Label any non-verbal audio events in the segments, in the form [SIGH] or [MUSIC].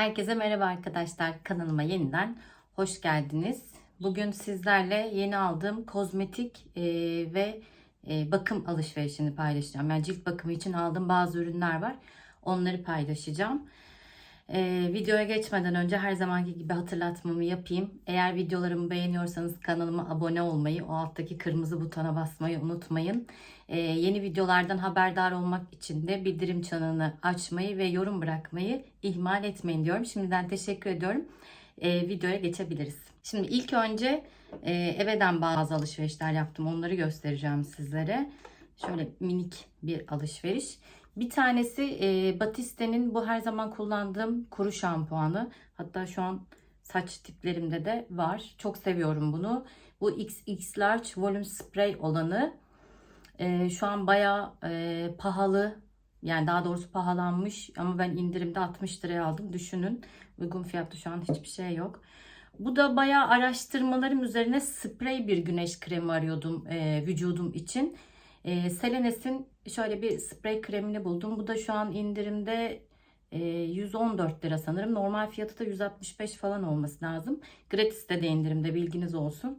Herkese merhaba arkadaşlar. Kanalıma yeniden hoş geldiniz. Bugün sizlerle yeni aldığım kozmetik e, ve e, bakım alışverişini paylaşacağım. Yani cilt bakımı için aldığım bazı ürünler var. Onları paylaşacağım. E, videoya geçmeden önce her zamanki gibi hatırlatmamı yapayım. Eğer videolarımı beğeniyorsanız kanalıma abone olmayı, o alttaki kırmızı butona basmayı unutmayın. E, yeni videolardan haberdar olmak için de bildirim çanını açmayı ve yorum bırakmayı ihmal etmeyin diyorum. Şimdiden teşekkür ediyorum. E, videoya geçebiliriz. Şimdi ilk önce e, eveden bazı alışverişler yaptım. Onları göstereceğim sizlere. Şöyle minik bir alışveriş. Bir tanesi e, Batiste'nin bu her zaman kullandığım kuru şampuanı. Hatta şu an saç tiplerimde de var. Çok seviyorum bunu. Bu XX Large Volume Spray olanı. E, şu an bayağı e, pahalı. Yani daha doğrusu pahalanmış ama ben indirimde 60 liraya aldım. Düşünün uygun fiyatlı şu an hiçbir şey yok. Bu da bayağı araştırmalarım üzerine sprey bir güneş kremi arıyordum e, vücudum için. E, Selenes'in şöyle bir sprey kremini buldum. Bu da şu an indirimde e, 114 lira sanırım. Normal fiyatı da 165 falan olması lazım. Gratis'te de indirimde bilginiz olsun.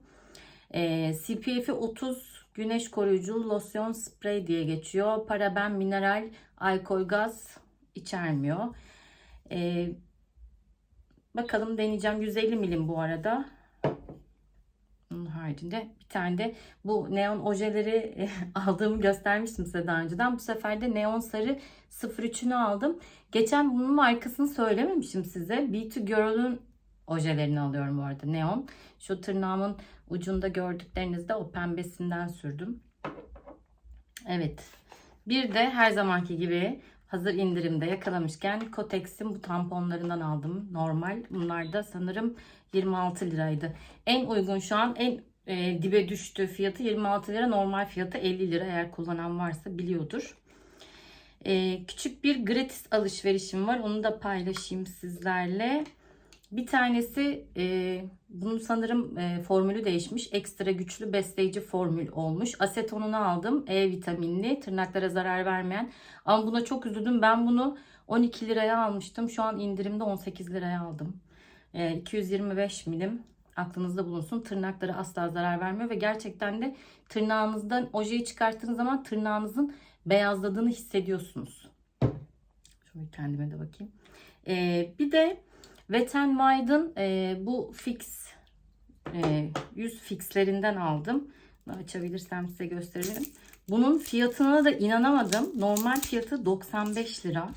E, CPF'i 30 güneş koruyucu losyon sprey diye geçiyor. Paraben, mineral, alkol, gaz içermiyor. E, bakalım deneyeceğim. 150 milim bu arada. Haricinde bir tane de bu neon ojeleri [LAUGHS] aldığımı göstermiştim size daha önceden. Bu sefer de neon sarı 03'ünü aldım. Geçen bunun markasını söylememişim size. Be2 Girl'ün ojelerini alıyorum bu arada neon. Şu tırnağımın ucunda gördüklerinizde o pembesinden sürdüm. Evet. Bir de her zamanki gibi hazır indirimde yakalamışken Kotex'in bu tamponlarından aldım. Normal. Bunlar da sanırım 26 liraydı. En uygun şu an en e, dibe düştü fiyatı 26 lira. Normal fiyatı 50 lira. Eğer kullanan varsa biliyordur. E, küçük bir gratis alışverişim var. Onu da paylaşayım sizlerle. Bir tanesi e, bunun sanırım e, formülü değişmiş. Ekstra güçlü besleyici formül olmuş. Asetonunu aldım. E vitaminli. Tırnaklara zarar vermeyen. Ama buna çok üzüldüm. Ben bunu 12 liraya almıştım. Şu an indirimde 18 liraya aldım. E, 225 milim. Aklınızda bulunsun. Tırnaklara asla zarar vermiyor. Ve gerçekten de tırnağınızdan ojeyi çıkarttığınız zaman tırnağınızın beyazladığını hissediyorsunuz. Şöyle kendime de bakayım. E, bir de Wet n Wild'ın e, bu fix e, yüz fixlerinden aldım. Açabilirsem size gösterelim. Bunun fiyatına da inanamadım. Normal fiyatı 95 lira.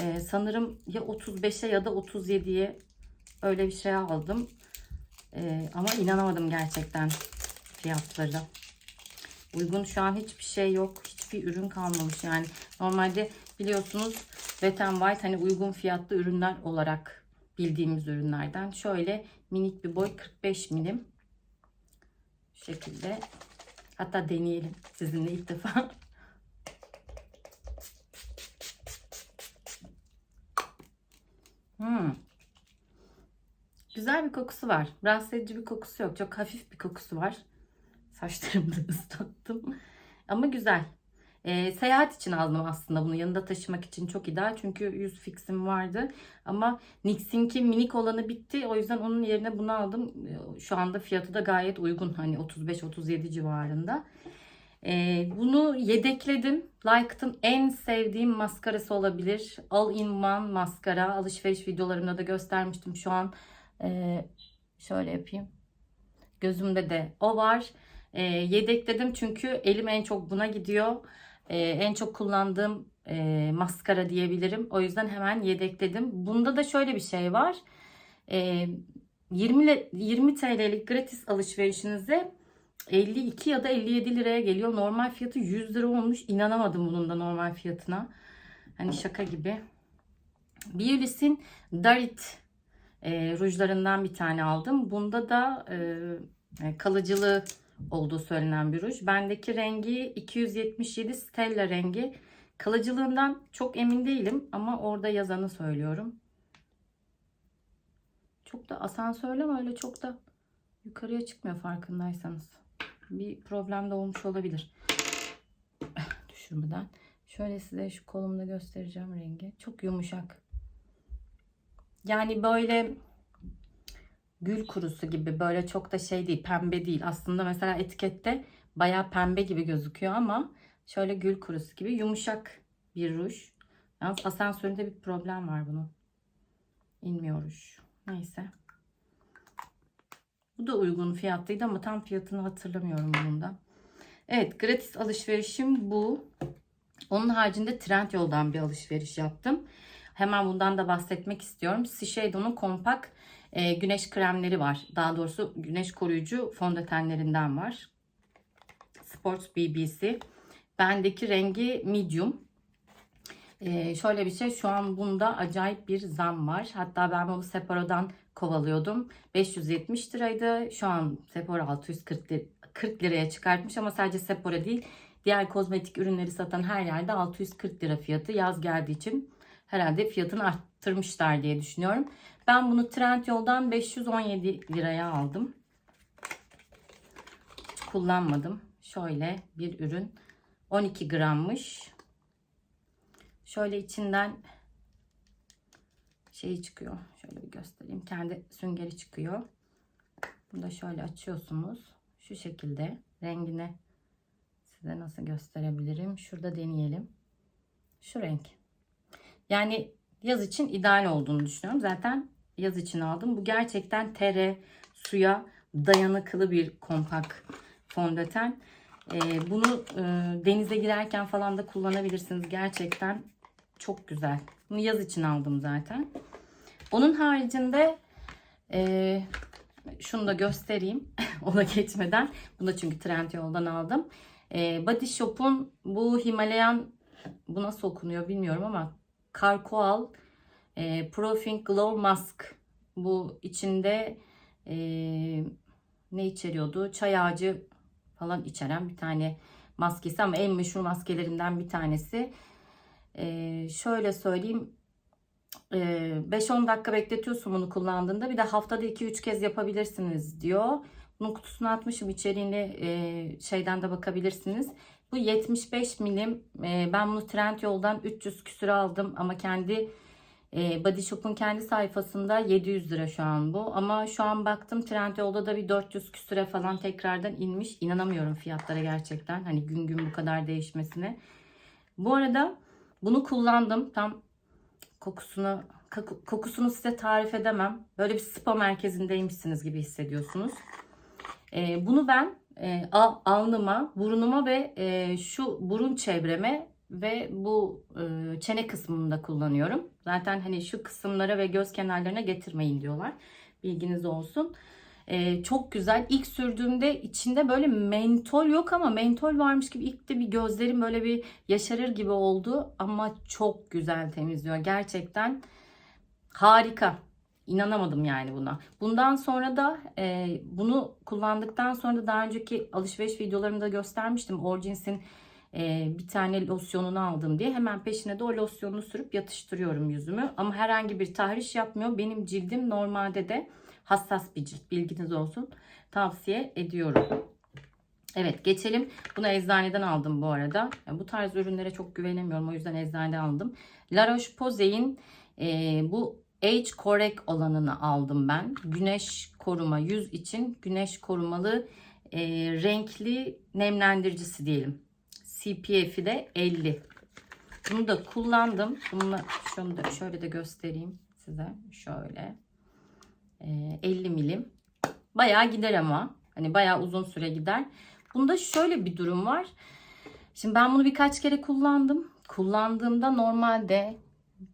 E, sanırım ya 35'e ya da 37'ye öyle bir şey aldım. E, ama inanamadım gerçekten fiyatları. Uygun şu an hiçbir şey yok. Hiçbir ürün kalmamış yani. Normalde biliyorsunuz Wet n Wild hani uygun fiyatlı ürünler olarak bildiğimiz ürünlerden. Şöyle minik bir boy 45 milim. Şu şekilde. Hatta deneyelim sizinle ilk defa. [LAUGHS] Hmm. Güzel bir kokusu var. Rahatsız edici bir kokusu yok. Çok hafif bir kokusu var. Saçlarımı da [LAUGHS] ıslattım. Ama güzel. E, seyahat için aldım aslında bunu. Yanında taşımak için çok ideal. Çünkü yüz fixim vardı. Ama NYX'inki minik olanı bitti. O yüzden onun yerine bunu aldım. Şu anda fiyatı da gayet uygun. Hani 35-37 civarında. E, bunu yedekledim. Like'ın en sevdiğim maskarası olabilir. All in One maskara. Alışveriş videolarımda da göstermiştim. Şu an e, şöyle yapayım. Gözümde de o var. E, yedekledim çünkü elim en çok buna gidiyor. Ee, en çok kullandığım e, maskara diyebilirim. O yüzden hemen yedekledim. Bunda da şöyle bir şey var. E, 20, 20 TL'lik gratis alışverişinize 52 ya da 57 liraya geliyor. Normal fiyatı 100 lira olmuş. İnanamadım bunun da normal fiyatına. Hani şaka gibi. Biolis'in Darit e, rujlarından bir tane aldım. Bunda da e, kalıcılığı olduğu söylenen bir ruj. Bendeki rengi 277 Stella rengi. Kalıcılığından çok emin değilim ama orada yazanı söylüyorum. Çok da asansörle mi öyle çok da yukarıya çıkmıyor farkındaysanız. Bir problem de olmuş olabilir. [LAUGHS] Düşürmeden. Şöyle size şu kolumda göstereceğim rengi. Çok yumuşak. Yani böyle gül kurusu gibi böyle çok da şey değil pembe değil. Aslında mesela etikette bayağı pembe gibi gözüküyor ama şöyle gül kurusu gibi yumuşak bir ruj. Yalnız asansöründe bir problem var bunun. İnmiyor ruj. Neyse. Bu da uygun fiyatlıydı ama tam fiyatını hatırlamıyorum bunun da. Evet gratis alışverişim bu. Onun haricinde Trendyol'dan bir alışveriş yaptım. Hemen bundan da bahsetmek istiyorum. Shiseido'nun kompak e, güneş kremleri var. Daha doğrusu güneş koruyucu fondötenlerinden var. Sports BBC. Bendeki rengi medium. E, şöyle bir şey şu an bunda acayip bir zam var. Hatta ben bunu Sephora'dan kovalıyordum. 570 liraydı. Şu an Sephora 640 lir- 40 liraya çıkartmış ama sadece Sephora değil. Diğer kozmetik ürünleri satan her yerde 640 lira fiyatı. Yaz geldiği için herhalde fiyatını arttırmışlar diye düşünüyorum. Ben bunu Trendyol'dan 517 liraya aldım. Kullanmadım. Şöyle bir ürün. 12 grammış. Şöyle içinden şeyi çıkıyor. Şöyle bir göstereyim. Kendi süngeri çıkıyor. Bunu da şöyle açıyorsunuz. Şu şekilde rengini size nasıl gösterebilirim? Şurada deneyelim. Şu renk. Yani yaz için ideal olduğunu düşünüyorum. Zaten yaz için aldım. Bu gerçekten tere, suya dayanıklı bir kompak fondöten. Ee, bunu e, denize girerken falan da kullanabilirsiniz. Gerçekten çok güzel. Bunu yaz için aldım zaten. Onun haricinde e, şunu da göstereyim. [LAUGHS] Ona geçmeden. Bunu da çünkü Trendyol'dan aldım. E, Body Shop'un bu Himalayan bu nasıl okunuyor bilmiyorum ama Karkoal e, Profing Glow Mask. Bu içinde e, ne içeriyordu? Çay ağacı falan içeren bir tane maskesi ama en meşhur maskelerinden bir tanesi. E, şöyle söyleyeyim. E, 5-10 dakika bekletiyorsun bunu kullandığında. Bir de haftada 2-3 kez yapabilirsiniz diyor. Bunun kutusunu atmışım. İçeriğini e, şeyden de bakabilirsiniz. Bu 75 milim. E, ben bunu Trendyol'dan 300 küsür aldım ama kendi e, Body Shop'un kendi sayfasında 700 lira şu an bu. Ama şu an baktım Trendyol'da da bir 400 küsüre falan tekrardan inmiş. İnanamıyorum fiyatlara gerçekten. Hani gün gün bu kadar değişmesine. Bu arada bunu kullandım. Tam kokusunu koku- kokusunu size tarif edemem. Böyle bir spa merkezindeymişsiniz gibi hissediyorsunuz. E, bunu ben e, al- alnıma, burnuma ve e, şu burun çevreme ve bu e, çene kısmında kullanıyorum. Zaten hani şu kısımlara ve göz kenarlarına getirmeyin diyorlar. Bilginiz olsun. E, çok güzel. İlk sürdüğümde içinde böyle mentol yok ama mentol varmış gibi ilk de bir gözlerim böyle bir yaşarır gibi oldu. Ama çok güzel temizliyor. Gerçekten harika. İnanamadım yani buna. Bundan sonra da e, bunu kullandıktan sonra da daha önceki alışveriş videolarımda göstermiştim. Orjins'in e, bir tane losyonunu aldım diye. Hemen peşine de o losyonunu sürüp yatıştırıyorum yüzümü. Ama herhangi bir tahriş yapmıyor. Benim cildim normalde de hassas bir cilt. Bilginiz olsun. Tavsiye ediyorum. Evet geçelim. Bunu eczaneden aldım bu arada. Yani bu tarz ürünlere çok güvenemiyorum. O yüzden eczaneden aldım. La Roche-Posay'in e, bu Age Correct olanını aldım ben. Güneş koruma yüz için güneş korumalı e, renkli nemlendiricisi diyelim. CPF'i de 50. Bunu da kullandım. Bunu şunu da şöyle de göstereyim size. Şöyle. E, 50 milim. Bayağı gider ama. Hani bayağı uzun süre gider. Bunda şöyle bir durum var. Şimdi ben bunu birkaç kere kullandım. Kullandığımda normalde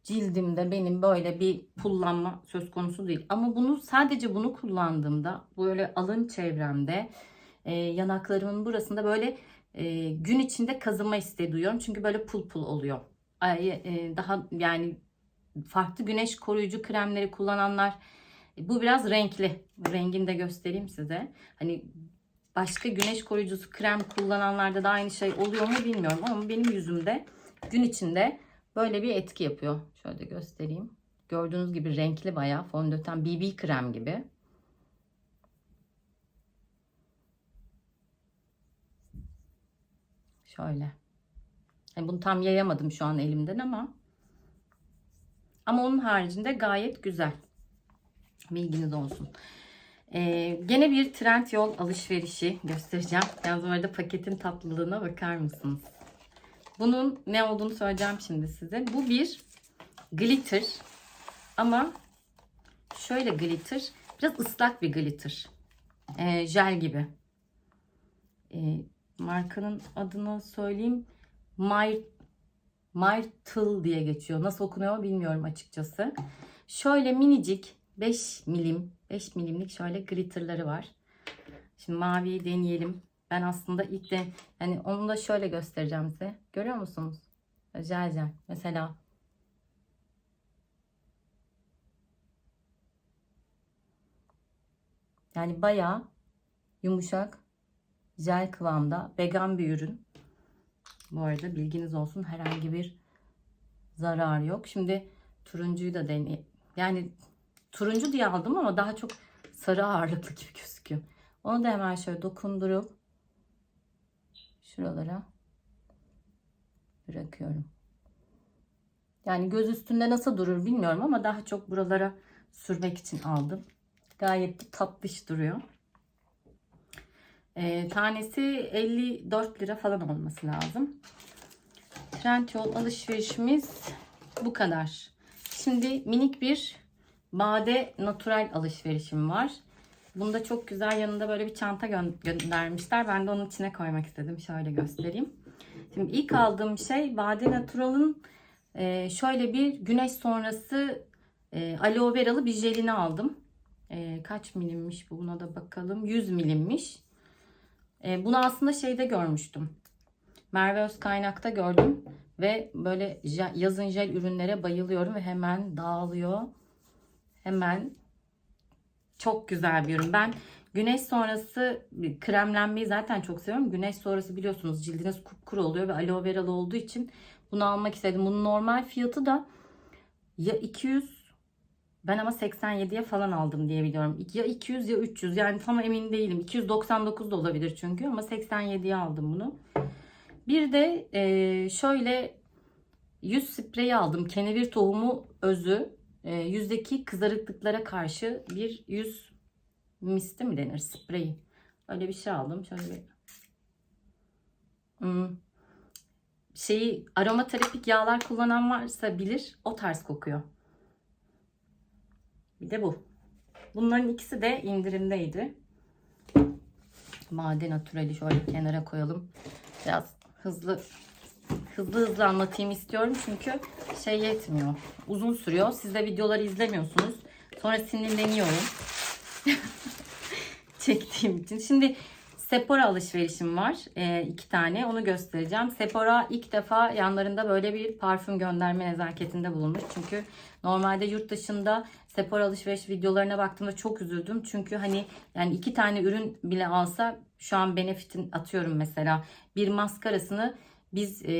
cildimde benim böyle bir pullanma söz konusu değil. Ama bunu sadece bunu kullandığımda böyle alın çevremde e, yanaklarımın burasında böyle e, gün içinde kazıma isteği duyuyorum. Çünkü böyle pul pul oluyor. Ay, e, daha yani farklı güneş koruyucu kremleri kullananlar bu biraz renkli. Rengini de göstereyim size. Hani başka güneş koruyucusu krem kullananlarda da aynı şey oluyor mu bilmiyorum ama benim yüzümde gün içinde böyle bir etki yapıyor. Şöyle göstereyim. Gördüğünüz gibi renkli bayağı fondöten BB krem gibi. Şöyle. Yani bunu tam yayamadım şu an elimden ama ama onun haricinde gayet güzel. Bilginiz olsun. Ee, gene bir trend yol alışverişi göstereceğim. Yalnız bu paketin tatlılığına bakar mısınız? Bunun ne olduğunu söyleyeceğim şimdi size. Bu bir glitter ama şöyle glitter biraz ıslak bir glitter. Ee, jel gibi. Ee, markanın adını söyleyeyim. My Myrtle diye geçiyor. Nasıl okunuyor bilmiyorum açıkçası. Şöyle minicik 5 milim 5 milimlik şöyle glitterları var. Şimdi maviyi deneyelim. Ben aslında ilk de yani onu da şöyle göstereceğim size. Görüyor musunuz? Jel jel. Mesela yani bayağı yumuşak jel kıvamda vegan bir ürün. Bu arada bilginiz olsun herhangi bir zarar yok. Şimdi turuncuyu da deney. Yani turuncu diye aldım ama daha çok sarı ağırlıklı gibi gözüküyor. Onu da hemen şöyle dokundurup şuralara bırakıyorum. Yani göz üstünde nasıl durur bilmiyorum ama daha çok buralara sürmek için aldım. Gayet de tatlış duruyor. E, tanesi 54 lira falan olması lazım. Trendyol alışverişimiz bu kadar. Şimdi minik bir bade natural alışverişim var. Bunda çok güzel yanında böyle bir çanta gö- göndermişler. Ben de onun içine koymak istedim. Şöyle göstereyim. Şimdi ilk aldığım şey Bade Natural'ın e, şöyle bir güneş sonrası e, aloe veralı bir jelini aldım. E, kaç milimmiş bu? Buna da bakalım. 100 milimmiş. E, bunu aslında şeyde görmüştüm. Merve Özkaynak'ta gördüm. Ve böyle je- yazın jel ürünlere bayılıyorum ve hemen dağılıyor. Hemen çok güzel bir ürün. Ben güneş sonrası kremlenmeyi zaten çok seviyorum. Güneş sonrası biliyorsunuz cildiniz kupkuru oluyor ve aloe veralı olduğu için bunu almak istedim. Bunun normal fiyatı da ya 200 ben ama 87'ye falan aldım diye biliyorum. Ya 200 ya 300 yani tam emin değilim. 299 da olabilir çünkü ama 87'ye aldım bunu. Bir de şöyle yüz spreyi aldım. Kenevir tohumu özü. E, yüzdeki kızarıklıklara karşı bir yüz misti mi denir spreyi. Öyle bir şey aldım. Şöyle bir Hmm. şeyi aromaterapik yağlar kullanan varsa bilir. O tarz kokuyor. Bir de bu. Bunların ikisi de indirimdeydi. Maden naturali şöyle kenara koyalım. Biraz hızlı hızlı hızlı anlatayım istiyorum çünkü şey yetmiyor. Uzun sürüyor. Siz de videoları izlemiyorsunuz. Sonra sinirleniyorum. [LAUGHS] Çektiğim için. Şimdi Sephora alışverişim var. Ee, iki tane. Onu göstereceğim. Sephora ilk defa yanlarında böyle bir parfüm gönderme nezaketinde bulunmuş. Çünkü normalde yurt dışında Sephora alışveriş videolarına baktığımda çok üzüldüm. Çünkü hani yani iki tane ürün bile alsa şu an Benefit'in atıyorum mesela bir maskarasını biz e,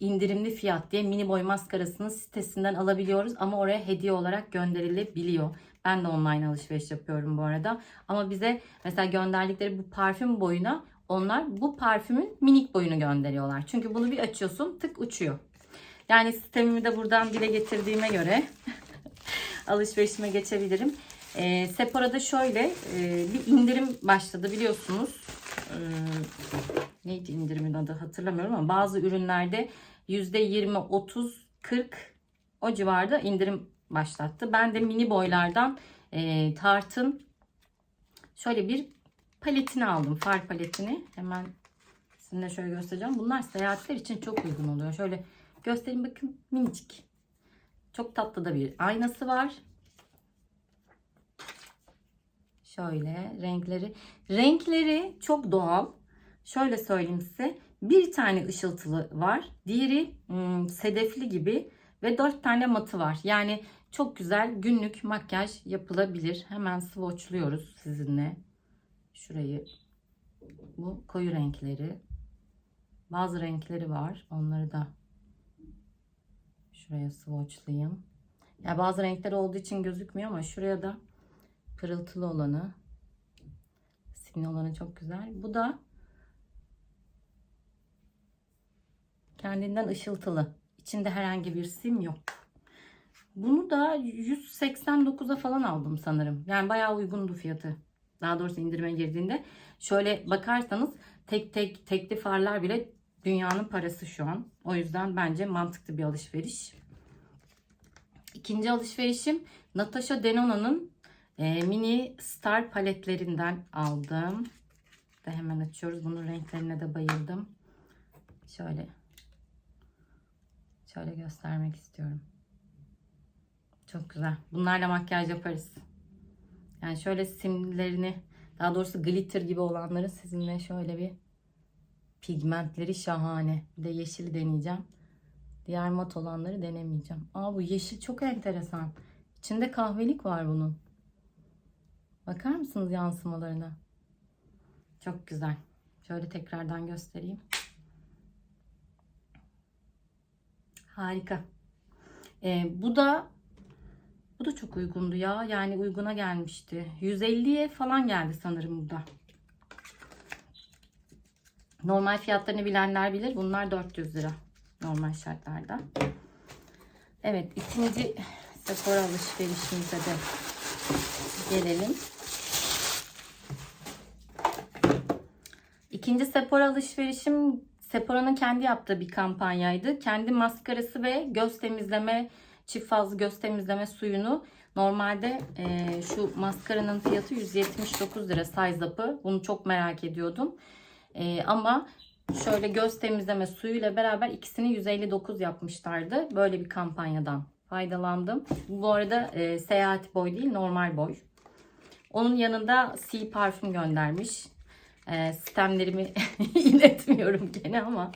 indirimli fiyat diye mini boy maskarasını sitesinden alabiliyoruz ama oraya hediye olarak gönderilebiliyor. Ben de online alışveriş yapıyorum bu arada. Ama bize mesela gönderdikleri bu parfüm boyuna onlar bu parfümün minik boyunu gönderiyorlar. Çünkü bunu bir açıyorsun tık uçuyor. Yani sistemimi de buradan dile getirdiğime göre [LAUGHS] alışverişime geçebilirim. E, Sephora'da şöyle e, bir indirim başladı biliyorsunuz. E, neydi indirimin adı hatırlamıyorum ama bazı ürünlerde %20, 30, 40 o civarda indirim başlattı. Ben de mini boylardan e, Tarte'ın şöyle bir paletini aldım. Far paletini. Hemen sizinle şöyle göstereceğim. Bunlar seyahatler için çok uygun oluyor. Şöyle göstereyim bakın minicik. Çok tatlı da bir aynası var. Şöyle renkleri. Renkleri çok doğal. Şöyle söyleyeyim size. Bir tane ışıltılı var. Diğeri hmm, sedefli gibi ve dört tane matı var. Yani çok güzel günlük makyaj yapılabilir. Hemen swatchluyoruz sizinle. Şurayı bu koyu renkleri. Bazı renkleri var. Onları da şuraya swatchlayayım. Ya bazı renkler olduğu için gözükmüyor ama şuraya da pırıltılı olanı simli olanı çok güzel. Bu da kendinden ışıltılı. İçinde herhangi bir sim yok. Bunu da 189'a falan aldım sanırım. Yani bayağı uygundu fiyatı. Daha doğrusu indirime girdiğinde. Şöyle bakarsanız tek tek tekli farlar bile dünyanın parası şu an. O yüzden bence mantıklı bir alışveriş. İkinci alışverişim Natasha Denona'nın e, mini star paletlerinden aldım. De hemen açıyoruz. Bunun renklerine de bayıldım. Şöyle şöyle göstermek istiyorum. Çok güzel. Bunlarla makyaj yaparız. Yani şöyle simlerini daha doğrusu glitter gibi olanları sizinle şöyle bir pigmentleri şahane. Bir de yeşili deneyeceğim. Diğer mat olanları denemeyeceğim. Aa bu yeşil çok enteresan. İçinde kahvelik var bunun. Bakar mısınız yansımalarına? Çok güzel. Şöyle tekrardan göstereyim. Harika. Ee, bu da bu da çok uygundu ya. Yani uyguna gelmişti. 150'ye falan geldi sanırım bu da. Normal fiyatlarını bilenler bilir. Bunlar 400 lira. Normal şartlarda. Evet. ikinci Sephora alışverişimize de gelelim. İkinci Sephora alışverişim Sephora'nın kendi yaptığı bir kampanyaydı. Kendi maskarası ve göz temizleme çift fazlı göz temizleme suyunu normalde e, şu maskaranın fiyatı 179 lira size up'ı. Bunu çok merak ediyordum. E, ama şöyle göz temizleme suyuyla beraber ikisini 159 yapmışlardı. Böyle bir kampanyadan faydalandım. Bu arada e, seyahat boy değil normal boy. Onun yanında C parfüm göndermiş. E, sistemlerimi [LAUGHS] iletmiyorum gene ama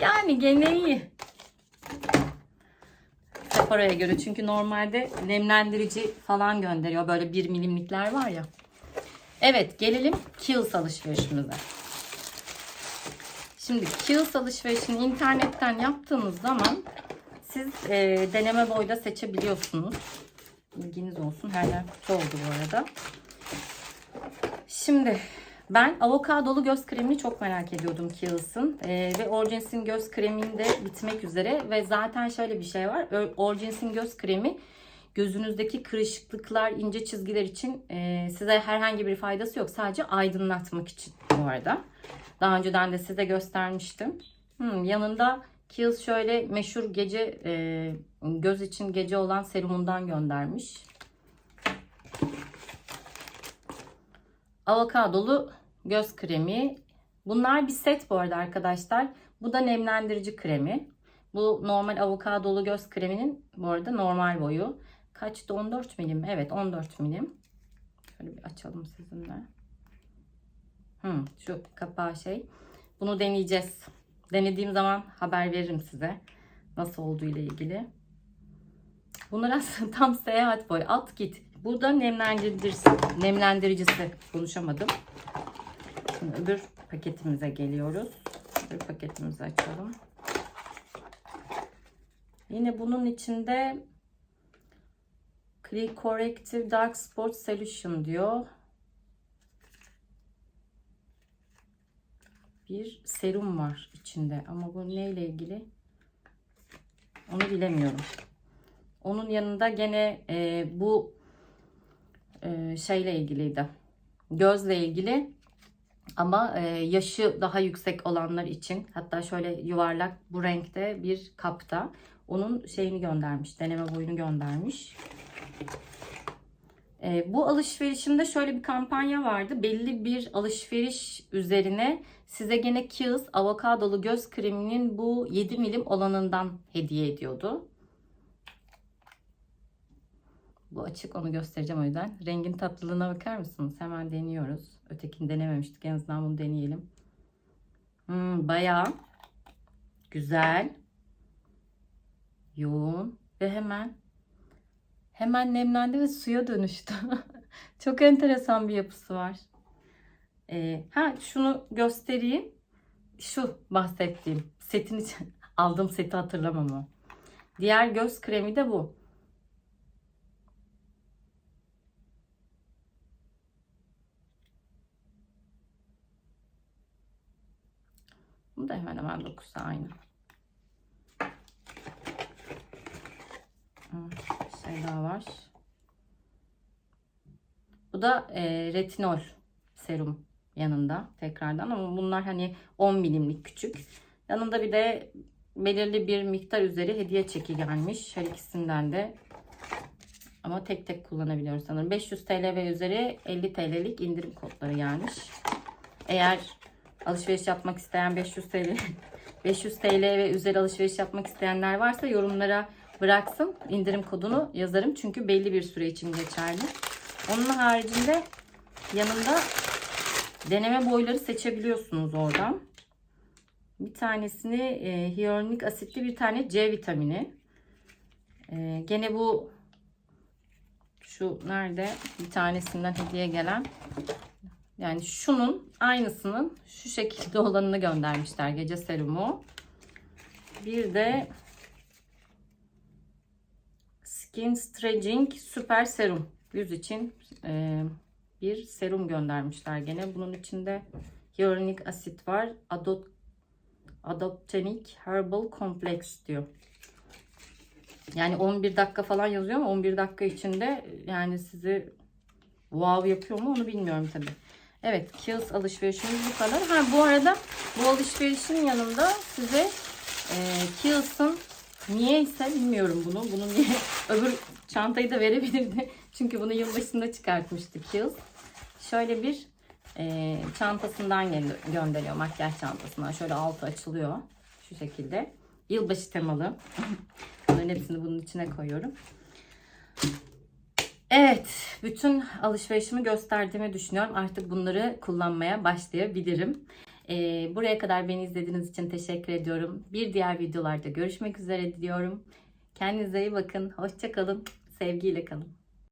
yani gene iyi. Sephora'ya göre çünkü normalde nemlendirici falan gönderiyor. Böyle 1 milimlikler var ya. Evet gelelim Kiehl's alışverişimize. Şimdi Kiehl's alışverişini internetten yaptığınız zaman siz e, deneme boyda seçebiliyorsunuz. Bilginiz olsun. Her yer kutu oldu bu arada. Şimdi ben avokadolu göz kremini çok merak ediyordum Kiehl's'ın. Ee, ve Origens'in göz kreminde bitmek üzere. Ve zaten şöyle bir şey var. Origens'in göz kremi gözünüzdeki kırışıklıklar, ince çizgiler için e, size herhangi bir faydası yok. Sadece aydınlatmak için bu arada. Daha önceden de size göstermiştim. Hmm, yanında Kiehl's şöyle meşhur gece e, göz için gece olan serumundan göndermiş. Avokadolu göz kremi. Bunlar bir set bu arada arkadaşlar. Bu da nemlendirici kremi. Bu normal avokadolu göz kreminin bu arada normal boyu. Kaçtı? 14 milim. Evet 14 milim. Şöyle bir açalım sizinle. Hmm, şu kapağı şey. Bunu deneyeceğiz. Denediğim zaman haber veririm size. Nasıl olduğu ile ilgili. Bunlar aslında [LAUGHS] tam seyahat boyu. At git. Bu da nemlendiricisi. Nemlendiricisi. Konuşamadım. Şimdi öbür paketimize geliyoruz. Öbür paketimizi açalım. Yine bunun içinde Clear Corrective Dark Spot Solution diyor. Bir serum var içinde ama bu neyle ilgili? Onu bilemiyorum. Onun yanında gene e, bu e, şeyle ilgiliydi. Gözle ilgili ama e, yaşı daha yüksek olanlar için hatta şöyle yuvarlak bu renkte bir kapta onun şeyini göndermiş. Deneme boyunu göndermiş. E, bu alışverişimde şöyle bir kampanya vardı. Belli bir alışveriş üzerine size gene Kiehl's avokadolu göz kreminin bu 7 milim olanından hediye ediyordu. Bu açık onu göstereceğim o yüzden. Rengin tatlılığına bakar mısınız? Hemen deniyoruz. Ötekini denememiştik. En azından bunu deneyelim. Hmm, bayağı güzel. Yoğun. Ve hemen hemen nemlendi ve suya dönüştü. [LAUGHS] Çok enteresan bir yapısı var. Ee, ha şunu göstereyim. Şu bahsettiğim setin için [LAUGHS] aldığım seti hatırlamam o. Diğer göz kremi de bu. Da hemen hemen dokusu aynı. Bir şey daha var. Bu da e, retinol serum yanında tekrardan ama bunlar hani 10 milimlik küçük. Yanında bir de belirli bir miktar üzeri hediye çeki gelmiş. Her ikisinden de ama tek tek kullanabiliyoruz sanırım. 500 TL ve üzeri 50 TL'lik indirim kodları gelmiş. Eğer alışveriş yapmak isteyen 500 TL 500 TL ve üzeri alışveriş yapmak isteyenler varsa yorumlara bıraksın. indirim kodunu yazarım. Çünkü belli bir süre için geçerli. Onun haricinde yanında deneme boyları seçebiliyorsunuz oradan. Bir tanesini e, hyaluronik asitli bir tane C vitamini. E, gene bu şu nerede bir tanesinden hediye gelen yani şunun aynısının şu şekilde olanını göndermişler gece serumu. Bir de Skin Stretching Süper Serum. Yüz için e, bir serum göndermişler gene. Bunun içinde hyaluronik asit var. Adot Adaptonic Herbal Complex diyor. Yani 11 dakika falan yazıyor ama 11 dakika içinde yani sizi wow yapıyor mu onu bilmiyorum tabi. Evet Kiehl's alışverişimiz bu kadar. Ha bu arada bu alışverişin yanında size e, Kiehl's'ın niyeyse bilmiyorum bunu. Bunu niye [LAUGHS] öbür çantayı da verebilirdi. [LAUGHS] Çünkü bunu yılbaşında çıkartmıştı Kiehl's. Şöyle bir e, çantasından gö- gönderiyor makyaj çantasından. Şöyle altı açılıyor. Şu şekilde. Yılbaşı temalı. [LAUGHS] Bunların hepsini bunun içine koyuyorum. Evet, bütün alışverişimi gösterdiğimi düşünüyorum. Artık bunları kullanmaya başlayabilirim. Ee, buraya kadar beni izlediğiniz için teşekkür ediyorum. Bir diğer videolarda görüşmek üzere diliyorum. Kendinize iyi bakın. Hoşçakalın. Sevgiyle kalın.